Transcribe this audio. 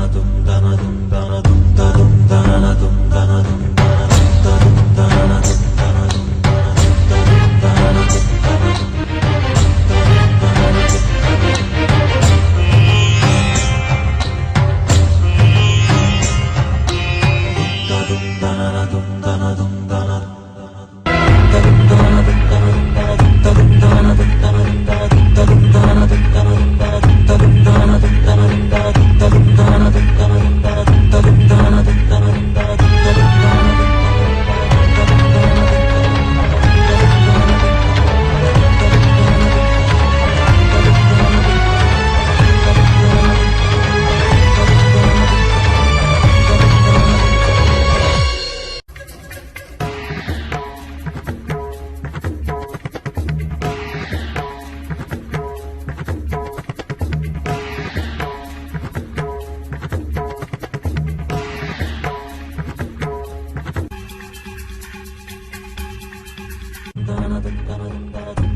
Danadım danadım danadım Da da da da da da da.